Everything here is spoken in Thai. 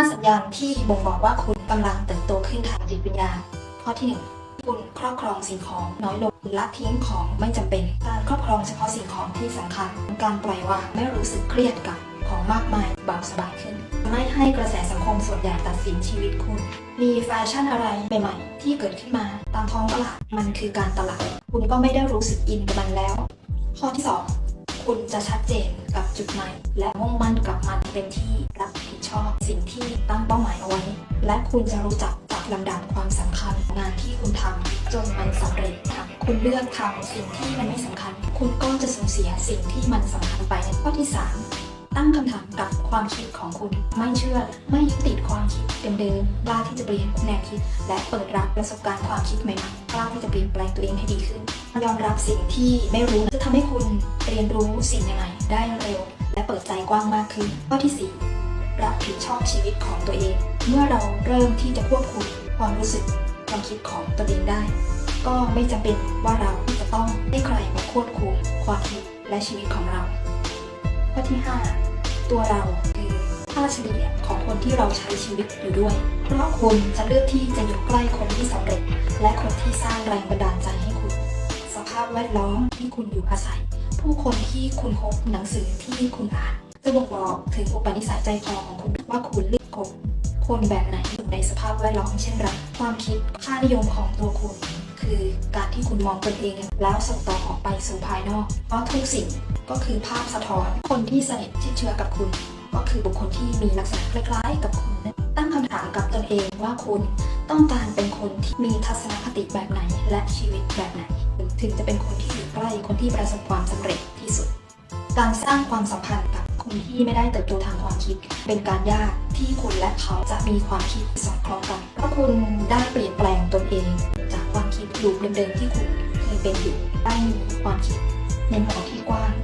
5 สัญญาณที่บ่งบอกว่าคุณกำลังเติบโตขึ้นทางจิตวิญญาณ ข้อที่ 1 คุณครอบครองสิ่งของน้อยลงละทิ้งของไม่จำเป็น การครอบครองเฉพาะสิ่งของที่สำคัญ การปล่อยวางไม่รู้สึกเครียดกับของมากมายเบาสบายขึ้น ไม่ให้กระแสสังคมส่วนใหญ่ตัดสินชีวิตคุณ มีแฟชั่นอะไรใหม่ๆ ที่เกิดขึ้นมาตามท้องตลาดมันคือการตลาด คุณก็ไม่ได้รู้สึกอินกับมันแล้ว ข้อที่ 2 คุณจะชัดเจนกับจุดหมายและมุ่งมั่นกับมันเป็นที่รับผิดชอบสิ่งที่ตั้งเป้าหมายเอาไว้ และคุณจะรู้จักจัดลำดับความสำคัญงานที่คุณทำจนมันสำเร็จค่ะคุณเลือกทำสิ่งที่มันไม่สำคัญ คุณก็จะสูญเสียสิ่งที่มันสำคัญไปในข้อที่ 3 ตั้งคำถามกับความคิดของคุณ ไม่เชื่อ ไม่ยึดติดความคิดเดิมๆกล้าที่จะเปลี่ยนแนวคิด และเปิดรับประสบการณ์ความคิดใหม่ๆกล้าที่จะเปลี่ยนแปลงตัวเองให้ดีขึ้น ยอมรับสิ่งที่ไม่รู้จะทำให้คุณเรียนรู้สิ่งใหม่ๆได้เร็ว และเปิดใจกว้างมากขึ้น ข้อที่ 4 รับผิดชอบชีวิตของตัวเอง เมื่อเราเริ่มที่จะควบคุมความรู้สึกความคิดของตัวเองได้ ก็ไม่จำเป็นว่าเราจะต้องให้ใครมาควบคุมความคิดและชีวิตของเรา อที่ 5 ตัวเราคือค่าเฉลี่ยของคนที่เราใช้ชีวิตอยู่ด้วย เพราะคุณจะเลือกที่จะอยู่ใกล้คนที่สำเร็จ และคนที่สร้างแรงบันดาลใจให้คุณ สภาพแวดล้อมที่คุณอยู่อาศัย ผู้คนที่คุณพบหนังสือที่คุณอ่านจะบ่งบอกถึงอุปนิสัยใจคอของคุณว่าคุณเลือกคบคนแบบไหนอยู่ในสภาพแวดล้อมเช่นไรความคิดค่านิยมของตัวคุณ คือการที่คุณมองตนเองแล้วส่งต่อออก สู่ภายนอก เพราะทุกสิ่งก็คือภาพสะท้อน คนที่สนิทชิดเชื้อกับคุณ ก็คือบุคคลที่มีลักษณะคล้ายๆ กับคุณ ตั้งคำถามกับตนเองว่าคุณต้องการเป็นคนที่มีทัศนคติแบบไหนและชีวิตแบบไหน ถึงจะเป็นคนที่อยู่ใกล้คนที่ประสบความสำเร็จที่สุด การสร้างความสัมพันธ์กับคนที่ไม่ได้เติบโตทางความคิด เป็นการยากที่คุณและเขาจะมีความคิดสอดคล้องกัน เพราะคุณได้เปลี่ยนแปลงตนเอง จากความคิดลูปเดิมๆที่คุณเคยเป็นอยู่ ให้มีความคิดในมุมที่กว้าง